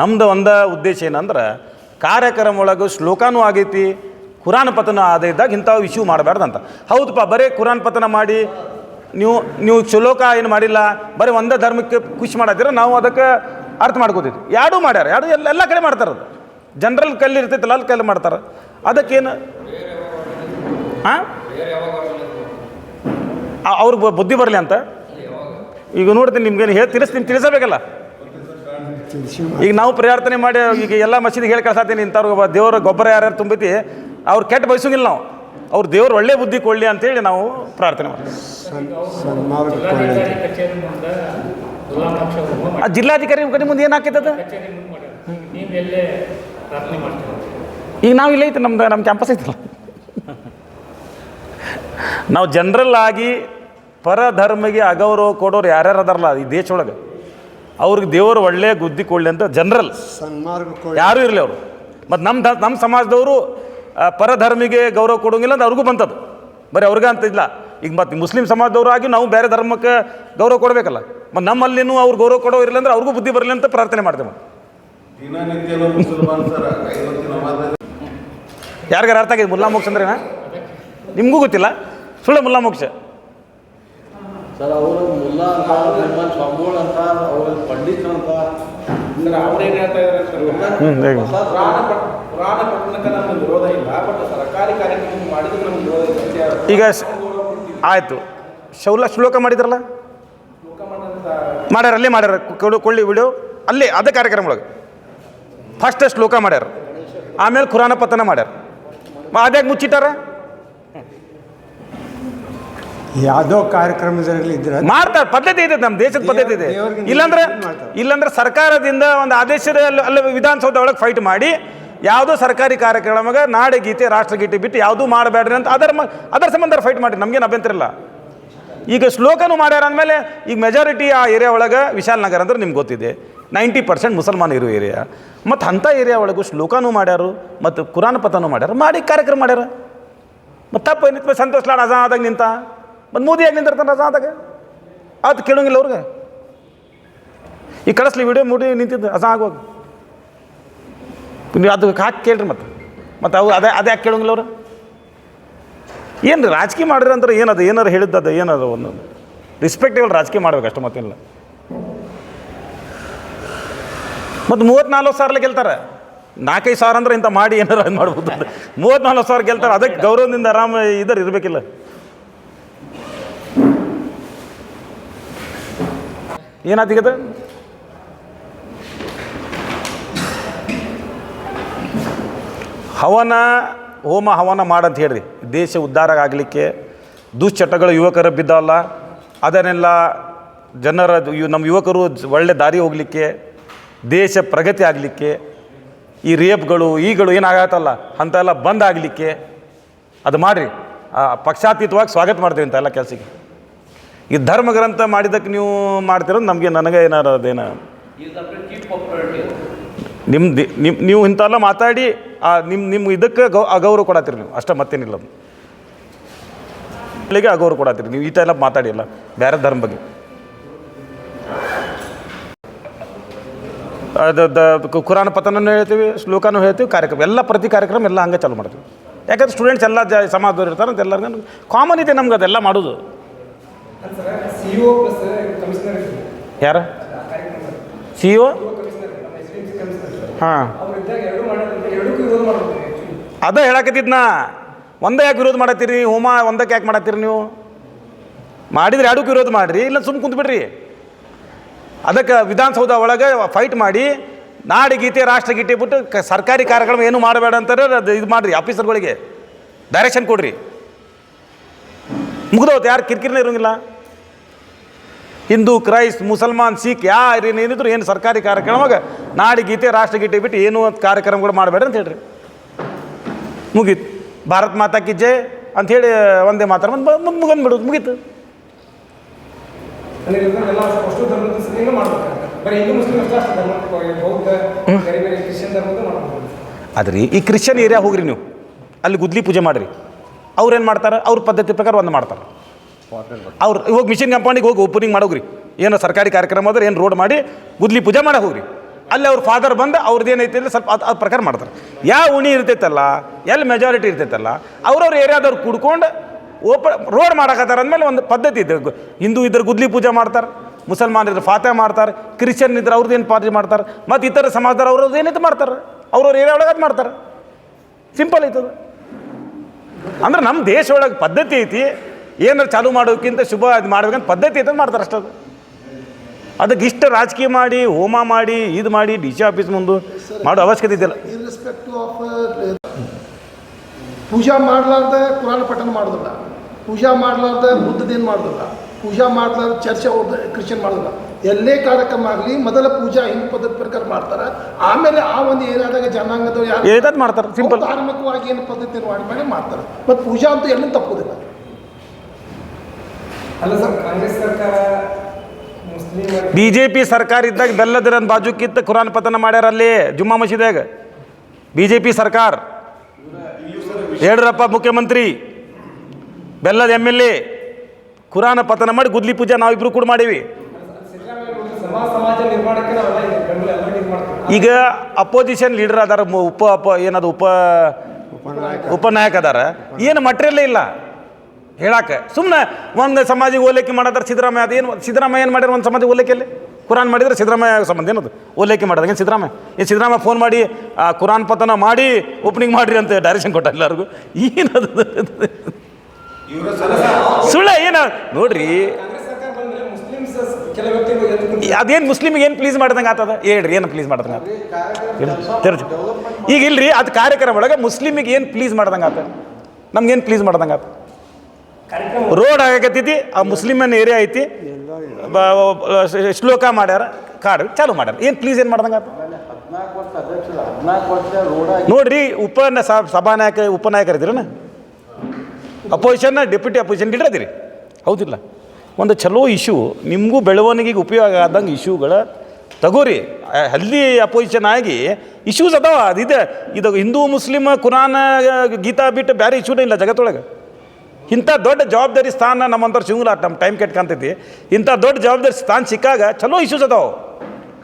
Speaker 1: ನಮ್ಮದು ಒಂದು ಉದ್ದೇಶ ಏನಂದ್ರೆ ಕಾರ್ಯಕ್ರಮ ಒಳಗೆ ಶ್ಲೋಕನೂ ಆಗೈತಿ, ಕುರಾನ್ ಪತನ ಆದ ಇದ್ದಾಗ ಇಂಥವು ಇಶ್ಯೂ ಮಾಡಬಾರ್ದಂತ. ಹೌದಪ್ಪ, ಬರೀ ಕುರಾನ್ ಪತನ ಮಾಡಿ, ನೀವು ನೀವು ಶ್ಲೋಕ ಏನು ಮಾಡಿಲ್ಲ, ಬರೀ ಒಂದೇ ಧರ್ಮಕ್ಕೆ ಖುಷಿ ಮಾಡಿದ್ರೆ, ನಾವು ಅದಕ್ಕೆ ಅರ್ಥ ಮಾಡ್ಕೋತಿದ್ವಿ. ಯಾರೂ ಮಾಡ್ಯಾರ, ಯಾರು ಎಲ್ಲ ಎಲ್ಲ ಕಡೆ ಮಾಡ್ತಾರೆ ಅದು. ಜನರಲ್ ಕಲ್ಲಿ ಇರ್ತೈತಲ್ಲ, ಅಲ್ಲಿ ಕಲ್ಲಿ ಮಾಡ್ತಾರೆ. ಅದಕ್ಕೇನು? ಹಾಂ ಅವ್ರಿಗೆ ಬುದ್ಧಿ ಬರಲಿ ಅಂತ? ಈಗ ನೋಡ್ತೀನಿ, ನಿಮ್ಗೇನು ಹೇಳಿ, ತಿಳಿಸ್, ನಿಮ್ಗೆ ತಿಳಿಸಬೇಕಲ್ಲ?
Speaker 2: ತಿಳಿಸಿ
Speaker 1: ಈಗ ನಾವು ಪ್ರಾರ್ಥನೆ ಮಾಡಿ, ಈಗ ಎಲ್ಲ ಮಸೀದಿಗೆ ಹೇಳಿ ಕಳ್ಸಾತೀನಿ ಇಂಥವ್ರು ದೇವ್ರ ಗೊಬ್ಬರ ಯಾರ್ಯಾರು ತುಂಬಿತಿ, ಅವ್ರು ಕೆಟ್ಟ ಬಯಸೋಂಗಿಲ್ಲ ನಾವು. ಅವ್ರು ದೇವ್ರು ಒಳ್ಳೆ ಬುದ್ಧಿ ಕೊಡಲಿ ಅಂತೇಳಿ ನಾವು ಪ್ರಾರ್ಥನೆ ಮಾಡ್ತೀವಿ. ಆ ಜಿಲ್ಲಾಧಿಕಾರಿ ಕಡೆ ಮುಂದೆ ಏನು ಹಾಕೈತದ? ಈಗ ನಾವು ಇಲ್ಲೇ ಐತೆ, ನಮ್ದು ನಮ್ಮ ಕ್ಯಾಂಪಸ್ ಐತಲ್ಲ. ನಾವು ಜನರಲ್ ಆಗಿ ಪರಧರ್ಮಿಗೆ ಅಗೌರವ ಕೊಡೋರು ಯಾರ್ಯಾರು ಅದಾರಲ್ಲ ಈ ದೇಶ ಒಳಗೆ. ಅವ್ರಿಗೆ ದೇವರು ಒಳ್ಳೆ ಬುದ್ಧಿ ಕೊಡಲಿ ಅಂತ ಜನರಲ್. ಯಾರು ಇರಲಿ ಅವರು. ಮತ್ತು ನಮ್ಮ ಧ ನಮ್ಮ ಸಮಾಜದವರು ಪರಧರ್ಮಿಗೆ ಗೌರವ ಕೊಡೋಂಗಿಲ್ಲ ಅಂತ ಅವ್ರಿಗೂ ಬಂತದ್ದು ಬರೀ ಅವ್ರಿಗೆ ಅಂತ ಇಲ್ಲ. ಈಗ ಮತ್ತು ಮುಸ್ಲಿಂ ಸಮಾಜದವರು ಆಗಿ ನಾವು ಬೇರೆ ಧರ್ಮಕ್ಕೆ ಗೌರವ ಕೊಡಬೇಕಲ್ಲ. ಮತ್ತು ನಮ್ಮಲ್ಲಿನೂ ಅವ್ರು ಗೌರವ ಕೊಡೋ ಇರಲಿಲ್ಲ ಅಂದ್ರೆ ಅವ್ರಿಗೂ ಬುದ್ಧಿ ಬರಲಿ ಅಂತ ಪ್ರಾರ್ಥನೆ ಮಾಡ್ತೇವೆ ಯಾರಿಗಾರ ಅರ್ಥ ಆಗಿದೆ ಮುಲ್ಲಾ ಮೋಕ್ಷ ಅಂದ್ರೆ ನಿಮಗೂ ಗೊತ್ತಿಲ್ಲ? ಸುಳ್ಳು ಮುಲ್ಲಾ ಮೋಕ್ಷ.
Speaker 3: ಸರ್ ಅವರು ಮುಲ್ಲಾ ಅಂತ ನಿಮ್ಮಲ್ಲಿ ಸ್ವಾಮಿಗಳು ಅಂತ ಅವರು ಪಂಡಿತ ಅಂತ.
Speaker 4: ಸರ್ ಅವ್ರೇನು ಹೇಳ್ತಾ ಇದ್ದಾರೆ ಸರ್?
Speaker 1: ಹ್ಞೂ ಹೇಗೆ
Speaker 4: ಪುರಾಣ ಪಟ್- ಪುರಾಣ ಪಟ್ಟಣಕ್ಕೆ ನಮ್ಗೆ ವಿರೋಧ ಇಲ್ಲ ಬಟ್ ಸರ್ಕಾರಿ ಕಾರ್ಯಕ್ರಮ ಮಾಡಿದ್ರೆ ನಮ್ಗೆ ವಿರೋಧ ಇದೆ
Speaker 1: ಈಗ ಆಯ್ತು ಆಯಿತು. ಶೌಲ ಶ್ಲೋಕ ಮಾಡಿದ್ರಲ್ಲ? ಮಾಡ್ಯಾರ ಅಲ್ಲೇ ಮಾಡ್ಯಾರ. ಕೊಡು ಕೊಳ್ಳಿ ವಿಡಿಯೋ. ಅಲ್ಲೇ ಅದೇ ಕಾರ್ಯಕ್ರಮ ಒಳಗೆ. ಫಸ್ಟ್ ಶ್ಲೋಕ ಮಾಡ್ಯಾರ. ಆಮೇಲೆ ಖುರಾನ ಪತನ ಮಾಡ್ಯಾರ. ಮ- ಅದ್ಯಾಕೆ ಮುಚ್ಚಿಟ್ಟಾರ?
Speaker 2: ಯಾವುದೋ ಕಾರ್ಯಕ್ರಮದಲ್ಲಿ ಇದ್ರೆ
Speaker 1: ಮಾಡ್ತಾರೆ ಪದ್ಧತಿ ಇದೆ ನಮ್ಮ ದೇಶದ ಪದ್ಧತಿ ಇದೆ.
Speaker 2: ದೇವ್ರಿಗೆ
Speaker 1: ಇಲ್ಲಾಂದ್ರೆ
Speaker 2: ಮಾಡ್ತಾರೆ.
Speaker 1: ಇಲ್ಲಾಂದ್ರೆ ಸರ್ಕಾರದಿಂದ ಒಂದು ಆದೇಶದ ಅಲ್ಲಿ ಅಲ್ಲಿ ವಿಧಾನಸೌಧ ಒಳಗೆ ಫೈಟ್ ಮಾಡಿ ಯಾವುದೋ ಸರ್ಕಾರಿ ಕಾರ್ಯಕ್ರಮಗ ನಾಡೆ ಗೀತೆ ರಾಷ್ಟ್ರಗೀತೆ ಬಿಟ್ಟು ಯಾವುದೂ ಮಾಡಬೇಡ್ರಿ ಅಂತ ಅದರ ಮ ಅದರ ಸಂಬಂಧ ಫೈಟ್ ಮಾಡಿ ನಮಗೇನು ಅಭ್ಯಂತರ ಇಲ್ಲ. ಈಗ ಶ್ಲೋಕನು ಮಾಡ್ಯಾರ ಅಂದಮೇಲೆ ಈಗ ಮೆಜಾರಿಟಿ ಆ ಏರಿಯಾ ಒಳಗೆ ವಿಶಾಲ್ ನಗರ ಅಂದ್ರೆ ನಿಮ್ಗೆ ಗೊತ್ತಿದೆ. ನೈಂಟಿ ಪರ್ಸೆಂಟ್ ಮುಸಲ್ಮಾನ್ ಇರೋ ಏರಿಯಾ ಮತ್ತು ಅಂಥ ಏರಿಯಾ ಒಳಗೂ ಶ್ಲೋಕನೂ ಮಾಡ್ಯಾರು ಮತ್ತು ಕುರಾನ್ ಪತನೂ ಮಾಡ್ಯಾರು ಮಾಡಿ ಕಾರ್ಯಕ್ರಮ ಮಾಡ್ಯಾರ. ಮತ್ತು ತಪ್ಪ ಏನಿತ್ತು? ಸಂತೋಷ್ ಲಾಡ್ ಅಜಾದಾಗ ನಿಂತ. ಮತ್ತು ಮೋದಿ ಆಗಿ ನಿಂತಿರ್ತಾನೆ ಆದಾಗ? ಅದು ಕೇಳೋಂಗಿಲ್ಲ ಅವ್ರಿಗೆ. ಈ ಕಳಿಸ್ಲಿ ವಿಡಿಯೋ ಮೂಡಿ ನಿಂತಿದ್ದು, ರಜಾ ಆಗುವಾಗ ನೀವು ಅದು ಹಾಕಿ ಕೇಳ್ರಿ ಮತ್ತೆ ಮತ್ತು ಅವು ಅದೇ ಅದೇ ಯಾಕೆ ಕೇಳೋಂಗಿಲ್ಲ ಅವ್ರು? ಏನು ರೀ ರಾಜಕೀಯ ಮಾಡಿರಿ ಅಂದ್ರೆ ಏನದು? ಏನಾರು ಹೇಳಿದ್ದದು ಏನದು ಒಂದು? ರಿಸ್ಪೆಕ್ಟೇಬಲ್ ರಾಜಕೀಯ ಮಾಡ್ಬೇಕು ಅಷ್ಟು ಮತ್ತೇನಿಲ್ಲ. ಮತ್ತು ಮೂವತ್ತ್ನಾಲ್ಕು ಸಾವಿರಲ್ಲಿ ಗೆಲ್ತಾರೆ. ನಾಲ್ಕೈದು ಸಾವಿರ ಅಂದ್ರೆ ಇಂಥ ಮಾಡಿ ಏನಾರು ಅದು ಮಾಡ್ಬೋದು ಮೂವತ್ತ್ನಾಲ್ಕು ಸಾವಿರ ಗೆಲ್ತಾರೆ. ಅದಕ್ಕೆ ಗೌರವದಿಂದ ಆರಾಮ ಇದರ ಇರಬೇಕಿಲ್ಲ. ಏನಾತೀಗದ ಹವನ, ಹೋಮ ಹವನ ಮಾಡಂತ ಹೇಳ್ರಿ. ದೇಶ ಉದ್ಧಾರ ಆಗಲಿಕ್ಕೆ ದುಶ್ಚಟಗಳು ಯುವಕರು ಬಿದ್ದವಲ್ಲ, ಅದನ್ನೆಲ್ಲ ಜನರ ನಮ್ಮ ಯುವಕರು ಒಳ್ಳೆ ದಾರಿ ಹೋಗಲಿಕ್ಕೆ, ದೇಶ ಪ್ರಗತಿ ಆಗಲಿಕ್ಕೆ, ಈ ರೇಪ್ಗಳು, ಈಗಳು ಏನಾಗತ್ತಲ್ಲ, ಅಂತೆಲ್ಲ ಬಂದ್ ಆಗಲಿಕ್ಕೆ ಅದು ಮಾಡಿರಿ. ಪಕ್ಷಾತೀತವಾಗಿ ಸ್ವಾಗತ ಮಾಡ್ತೀವಿ ಇಂಥ ಎಲ್ಲ ಕೆಲಸಕ್ಕೆ ಈ ಧರ್ಮ ಗ್ರಂಥ ಮಾಡಿದಕ್ಕೆ ನೀವು ಮಾಡ್ತಿರೋದು ನಮಗೆ ನನಗೆ ಏನಾರು ಅದೇನ? ನಿಮ್ಮ ದಿ- ನಿಮ್ ನೀವು ಇಂಥವೆಲ್ಲ ಮಾತಾಡಿ ಆ ನಿಮ್ಮ ನಿಮ್ಮ ಇದಕ್ಕೆ ಗೌ ಅಗೌರವ ಕೊಡತ್ತೀರಿ ನೀವು. ಅಷ್ಟೇ ಮತ್ತೇನಿಲ್ಲ ಅದು. ಅಗೌರವ ಕೊಡತ್ತೀರಿ. ನೀವು ಈ ಥರ ಎಲ್ಲ ಮಾತಾಡಿ ಎಲ್ಲ ಬೇರೆ ಧರ್ಮ ಬಗ್ಗೆ. ಅದು ದ ಕುರಾನ್ ಪತನೂ ಹೇಳ್ತೀವಿ ಶ್ಲೋಕನೂ ಹೇಳ್ತೀವಿ ಕಾರ್ಯಕ್ರಮ ಎಲ್ಲ ಪ್ರತಿ ಕಾರ್ಯಕ್ರಮ ಎಲ್ಲ ಹಂಗೆ ಚಾಲು ಮಾಡ್ತೀವಿ. ಯಾಕಂದ್ರೆ ಸ್ಟೂಡೆಂಟ್ಸ್ ಎಲ್ಲ ಜ ಸಮಾಜದವ್ರು ಇರ್ತಾರೆ ಅಂತ ಎಲ್ಲರಿಗೂ ಕಾಮನ್ ಇದೆ ನಮ್ಗೆ ಅದೆಲ್ಲ ಮಾಡೋದು
Speaker 4: ಸಿ ಒ ಪ್ಲಸ್ ಕಮಿಷನರ್
Speaker 1: ಯಾರ? ಸಿ ಒ ಹಾಂ. ಅದ ಹೇಳಕತ್ತಿದ್ನ. ಒಂದೇ ಯಾಕೆ ವಿರೋಧ ಮಾಡತ್ತೀರಿ ಹೋಮ ಒಂದಕ್ಕೆ ಯಾಕೆ ಮಾಡತ್ತೀರಿ ನೀವು? ಮಾಡಿದ್ರೆ ಎರಡಕ್ಕೂ ವಿರೋಧ ಮಾಡಿರಿ ಇಲ್ಲ ಸುಮ್ಮ ಕುಂತ್ಬಿಡ್ರಿ ಅದಕ್ಕೆ ವಿಧಾನಸೌಧ ಒಳಗೆ ಫೈಟ್ ಮಾಡಿ ನಾಡಿಗೀತೆ ರಾಷ್ಟ್ರಗೀತೆ ಬಿಟ್ಟು ಸರ್ಕಾರಿ ಕಾರ್ಯಕ್ರಮ ಏನು ಮಾಡಬೇಡ ಅಂತಾರೆ ಅದು ಇದು ಮಾಡಿರಿ ಆಫೀಸರ್ಗಳಿಗೆ ಡೈರೆಕ್ಷನ್ ಕೊಡ್ರಿ. ಮುಗ್ದೋತು ಯಾರು ಕಿರಿಕಿರಿನೇ ಇರೋಂಗಿಲ್ಲ. ಹಿಂದೂ ಕ್ರೈಸ್ತ್ ಮುಸಲ್ಮಾನ್ ಸಿಖ್ ಯಾರು ಏನಿದ್ರು ಏನು ಸರ್ಕಾರಿ ಕಾರ್ಯಕ್ರಮವಾಗ ನಾಡಿಗೀತೆ ರಾಷ್ಟ್ರಗೀತೆ ಬಿಟ್ಟು ಏನು ಕಾರ್ಯಕ್ರಮಗಳು ಮಾಡಬೇಡ ಅಂತ ಹೇಳ್ರಿ. ಮುಗೀತು. ಭಾರತ್ ಮಾತಾ ಕಿ ಜೈ ಅಂಥೇಳಿ ಒಂದೇ ಮಾತ್ರ ಮುಂದೆ ಮುಗಂದು ಬಿಡೋದು ಮುಗೀತು.
Speaker 4: ಅಂದ್ರೆ
Speaker 1: ಈ ಕ್ರಿಶ್ಚಿಯನ್ ಏರಿಯಾ ಹೋಗ್ರಿ ನೀವು. ಅಲ್ಲಿ ಗುದ್ಲಿ ಪೂಜೆ ಮಾಡಿರಿ. ಅವ್ರೇನು ಮಾಡ್ತಾರೆ? ಅವ್ರ ಪದ್ಧತಿ ಪ್ರಕಾರ ಒಂದು ಮಾಡ್ತಾರೆ. ಅವ್ರು ಇವಾಗ ಮಿಷಿನ್ ಕಂಪನಿಗೆ ಹೋಗಿ ಓಪನಿಂಗ್ ಮಾಡೋಗ್ರಿ. ಏನೋ ಸರ್ಕಾರಿ ಕಾರ್ಯಕ್ರಮ ಆದ್ರೆ ಏನು ರೋಡ್ ಮಾಡಿ ಗುದ್ಲಿ ಪೂಜೆ ಮಾಡೋ ಹೋಗ್ರಿ. ಅಲ್ಲಿ ಅವ್ರ ಫಾದರ್ ಬಂದು ಅವ್ರದ್ದು ಏನೈತೆ ಅಂದ್ರೆ ಸ್ವಲ್ಪ ಅದು ಪ್ರಕಾರ ಮಾಡ್ತಾರೆ. ಯಾವ ಉಣಿ ಇರ್ತೈತಲ್ಲ ಎಲ್ಲಿ ಮೆಜಾರಿಟಿ ಇರ್ತೈತಲ್ಲ, ಅವ್ರವ್ರ ಏರಿಯಾದವ್ರು ಕುಡ್ಕೊಂಡು ಓಪ ರೋಡ್ ಮಾಡಕತ್ತಾರ ಅಂದಮೇಲೆ ಒಂದು ಪದ್ಧತಿ ಇದೆ. ಹಿಂದೂ ಇದ್ರೆ ಗುದ್ಲಿ ಪೂಜೆ ಮಾಡ್ತಾರೆ, ಮುಸಲ್ಮಾನ್ ಇದ್ರೆ ಫಾತೆ ಮಾಡ್ತಾರೆ, ಕ್ರಿಶ್ಚಿಯನ್ ಇದ್ರೆ ಅವ್ರದ್ದು ಏನು ಮಾಡ್ತಾರೆ ಮತ್ತು ಇತರ ಸಮಾಜದವ್ರು ಅವ್ರದ್ದು ಏನೈತೆ ಮಾಡ್ತಾರೆ? ಅವ್ರವ್ರ ಏರಿಯಾ ಒಳಗೆ ಅದು ಮಾಡ್ತಾರೆ. ಸಿಂಪಲ್ ಐತದ. ಅಂದ್ರೆ ನಮ್ಮ ದೇಶ ಒಳಗೆ ಪದ್ಧತಿ ಐತಿ, ಏನಾರು ಚಾಲೂ ಮಾಡೋಕ್ಕಿಂತ ಶುಭ ಇದು ಮಾಡ್ಬೇಕಂತ ಪದ್ಧತಿ ಐತೆ ಮಾಡ್ತಾರೆ ಅಷ್ಟದು ಅದಕ್ಕೆ ಇಷ್ಟು ರಾಜಕೀಯ ಮಾಡಿ, ಹೋಮ ಮಾಡಿ, ಇದು ಮಾಡಿ, ಡಿ ಸಿ ಆಫೀಸ್ ಮುಂದೆ ಮಾಡೋ ಅವಶ್ಯಕತೆ ಇದೆಯಲ್ಲ
Speaker 5: ಪೂಜಾ ಮಾಡಲಾರ್ದ ಕುರಾನ ಪಠನ ಮಾಡೋದಿಲ್ಲ. ಪೂಜಾ ಮಾಡಲಾರ್ದ ಬುದ್ಧದೇನು ಮಾಡೋದಿಲ್ಲ. ಪೂಜಾ ಮಾಡ್ಲಾರ ಚರ್ಚೆ ಅವ್ರದ್ದು ಕ್ರಿಶ್ಚಿಯನ್ ಮಾಡೋದಿಲ್ಲ ಎಲ್ಲೇ ಕಾರ್ಯಕ್ರಮ ಆಗಲಿ ಮೊದಲ ಪೂಜಾ ಹಿಂದೂ ಪದ್ಧತಿ ಪ್ರಕಾರ ಮಾಡ್ತಾರೆ. ಆಮೇಲೆ ಆ ಒಂದು ಏನಾದಾಗ ಜನಾಂಗದವ್ರು ಯಾರು
Speaker 1: ಮಾಡ್ತಾರೆ ಸಿಂಪಲ್
Speaker 5: ಧಾರ್ಮಿಕವಾಗಿ ಏನು ಪದ್ಧತಿ ಮಾಡಿ ಮಾಡಿ ಮಾಡ್ತಾರೆ. ಮತ್ತು ಪೂಜಾ ಅಂತೂ ಎಲ್ಲೂ ತಪ್ಪುದಿಲ್ಲ.
Speaker 4: ಅಲ್ಲ ಸರ್ ಕಾಂಗ್ರೆಸ್ ಸರ್ಕಾರ
Speaker 1: ಬಿ ಜೆ ಪಿ ಸರ್ಕಾರ ಇದ್ದಾಗ ಬೆಲ್ಲದಿರನ್ ಬಾಜು ಕಿತ್ತು ಕುರಾನ್ ಪತನ ಮಾಡ್ಯಾರ ಅಲ್ಲಿ ಜುಮ್ಮಾ ಮಸೀದ್ಯಾಗ. ಬಿ ಜೆ ಪಿ ಸರ್ಕಾರ. ಯಡಿಯೂರಪ್ಪ ಮುಖ್ಯಮಂತ್ರಿ. ಬೆಲ್ಲದ ಎಂ ಎಲ್ ಎ ಕುರಾನ ಪತನ ಮಾಡಿ ಗುದ್ಲಿ ಪೂಜೆ ನಾವಿಬ್ರು ಕೂಡ ಮಾಡೀವಿ.
Speaker 4: ಸಮಾಜ ಸಮಾಜ
Speaker 1: ಈಗ ಅಪೋಸಿಷನ್ ಲೀಡರ್ ಅದಾರ ಉಪ ಅಪ ಏನದು ಉಪ ಉಪನಾಯಕ. ಅದಾರ. ಏನು ಮಟ್ರಿಯಲ್ಲೇ ಇಲ್ಲ. ಹೇಳಕ್ಕೆ ಸುಮ್ಮನೆ ಒಂದು ಸಮಾಜಿಗೆ ಓಲೈಕೆ ಮಾಡೋದಾರ ಸಿದ್ದರಾಮಯ್ಯ ಅದು ಏನು ಸಿದ್ದರಾಮಯ್ಯ ಏನು ಮಾಡ್ಯಾರ ಒಂದು ಸಮಾಜಿಗೆ ಓಲೈಕೆಯಲ್ಲಿ? ಕುರಾನ್ ಮಾಡಿದ್ರೆ ಸಿದ್ದರಾಮಯ್ಯ ಸಂಬಂಧ ಏನದು? ಓಲೈಕೆ ಮಾಡೋದು. ಏನು ಸಿದ್ದರಾಮಯ್ಯ? ಏನು ಸಿದ್ದರಾಮಯ್ಯ ಫೋನ್ ಮಾಡಿ ಆ ಕುರಾನ್ ಪತನ ಮಾಡಿ ಓಪನಿಂಗ್ ಮಾಡಿರಿ ಅಂತ ಡೈರೆಕ್ಷನ್ ಕೊಟ್ಟ ಎಲ್ಲರಿಗೂ. ಏನದು? ಸುಳ್ಳ ಏನು? ನೋಡ್ರಿ.
Speaker 4: ಕಾಂಗ್ರೆಸ್ ಸರ್ಕಾರ ಬಂದ ಮೇಲೆ ಮುಸ್ಲಿಮ್ಸ್ ಕೆಲ ವ್ಯಕ್ತಿಗಳು ಎದ್ದು ಕುಂತು
Speaker 1: ಅದೇನು ಮುಸ್ಲಿಮಿಗೆ ಏನು ಪ್ಲೀಸ್ ಮಾಡ್ದಂಗೆ ಆತದ? ಹೇಳ್ರಿ ಏನು ಪ್ಲೀಸ್ ಮಾಡ್ದಂಗೆ ಆತ? ಈಗ ಇಲ್ರಿ ಅದು ಕಾರ್ಯಕ್ರಮ ಒಳಗೆ ಮುಸ್ಲಿಮಿಗೆ ಏನು ಪ್ಲೀಸ್ ಮಾಡ್ದಂಗೆ ಆತ? ನಮ್ಗೇನು ಪ್ಲೀಸ್ ಮಾಡ್ದಂಗೆ ಆತ? ರೋಡ್ ಆಗಕತ್ತೈತಿ ಆ ಮುಸ್ಲಿಮನ್ ಏರಿಯಾ ಐತಿ. ಶ್ಲೋಕ ಮಾಡ್ಯಾರ ಕಾಡು ಚಾಲು ಮಾಡ್ಯಾರ. ಏನು ಪ್ಲೀಸ್ ಏನು ಮಾಡ್ದಂಗೆ ಆತ?
Speaker 3: ಹದಿನಾಲ್ಕು ವರ್ಷ ಅಧ್ಯಕ್ಷರು ಹದಿನಾಲ್ಕು ವರ್ಷ ರೋಡ
Speaker 1: ನೋಡ್ರಿ ಉಪ ಸಭಾನಾಯಕ ಉಪನಾಯಕರು ಇದ್ದೀರನ ಅಪೋಸಿಷನ್ ಡೆಪ್ಯೂಟಿ ಅಪೋಸಿಷನ್ ಲೀಡರ್ ಅದಿರಿ ಹೌದಿಲ್ಲ. ಒಂದು ಚಲೋ ಇಶ್ಯೂ ನಿಮಗೂ ಬೆಳವಣಿಗೆಗೆ ಉಪಯೋಗ ಆದಂಗೆ ಇಶ್ಯೂಗಳ ತಗೋರಿ. ಅಲ್ಲಿ ಹಲ್ಲಿ ಅಪೋಸಿಷನ್ ಆಗಿ ಇಶ್ಯೂಸ್ ಅದಾವ. ಅದಿದೆ ಇದು. ಹಿಂದೂ ಮುಸ್ಲಿಮ್ ಕುರಾನ ಗೀತಾ ಬಿಟ್ಟು ಬೇರೆ ಇಶ್ಯೂನೇ ಇಲ್ಲ ಜಗತ್ತೊಳಗೆ. ಇಂಥ ದೊಡ್ಡ ಜವಾಬ್ದಾರಿ ಸ್ಥಾನ ನಮ್ಮಂಥವ್ರು ಸಿಂಗುಲ ನಮ್ಮ ಟೈಮ್ ಕೆಟ್ಕಂತೈತಿ ಇಂಥ ದೊಡ್ಡ ಜವಾಬ್ದಾರಿ ಸ್ಥಾನ ಸಿಕ್ಕಾಗ ಚಲೋ ಇಶ್ಯೂಸ್ ಅದಾವೆ.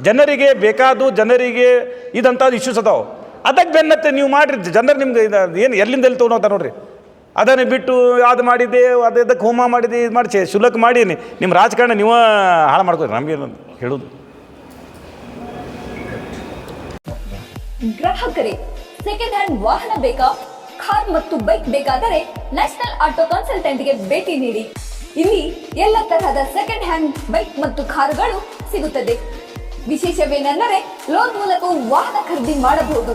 Speaker 1: ಜನರಿಗೆ ಬೇಕಾದು ಜನರಿಗೆ ಇದಂಥದ್ದು ಇಶ್ಯೂಸ್ ಅದಾವೆ. ಅದಕ್ಕೆ ಬೆನ್ನತ್ತೆ ನೀವು ಮಾಡಿರಿ. ಜನರು ನಿಮ್ಗೆ ಏನು ಎಲ್ಲಿಂದ ಎಲ್ಲಿ ತೊಗೊಂಡೋಗ್ತಾರೆ ನೋಡ್ರಿ. ಅದನ್ನು ಬಿಟ್ಟು ಅದು ಮಾಡಿದ್ದೆ, ಅದು ಇದಕ್ಕೆ ಹೋಮ ಮಾಡಿದೆ ಇದು ಮಾಡಿ ಶುಲ್ಕ ಮಾಡಿ ನಿಮ್ಮ ರಾಜಕಾರಣ ನೀವು ಹಾಳು ಮಾಡ್ಕೋರಿ ನಮಗೆ ಹೇಳೋದು.
Speaker 6: ಗ್ರಾಹಕರೇ ಸೆಕೆಂಡ್ ಹ್ಯಾಂಡ್ ವಾಹನ ಬೇಕಾ? ಕಾರ್ ಮತ್ತು ಬೈಕ್ ಬೇಕಾದರೆ ನ್ಯಾಷನಲ್ ಆಟೋ ಕನ್ಸಲ್ಟೆಂಟ್ಗೆ ಭೇಟಿ ನೀಡಿ. ಇಲ್ಲಿ ಎಲ್ಲ ತರಹದ ಸೆಕೆಂಡ್ ಹ್ಯಾಂಡ್ ಬೈಕ್ ಮತ್ತು ಕಾರುಗಳು ಸಿಗುತ್ತದೆ. ವಿಶೇಷವೇನೆಂದರೆ, ಲೋನ್ ಮೂಲಕವೂ ವಾಹನ ಖರೀದಿ ಮಾಡಬಹುದು.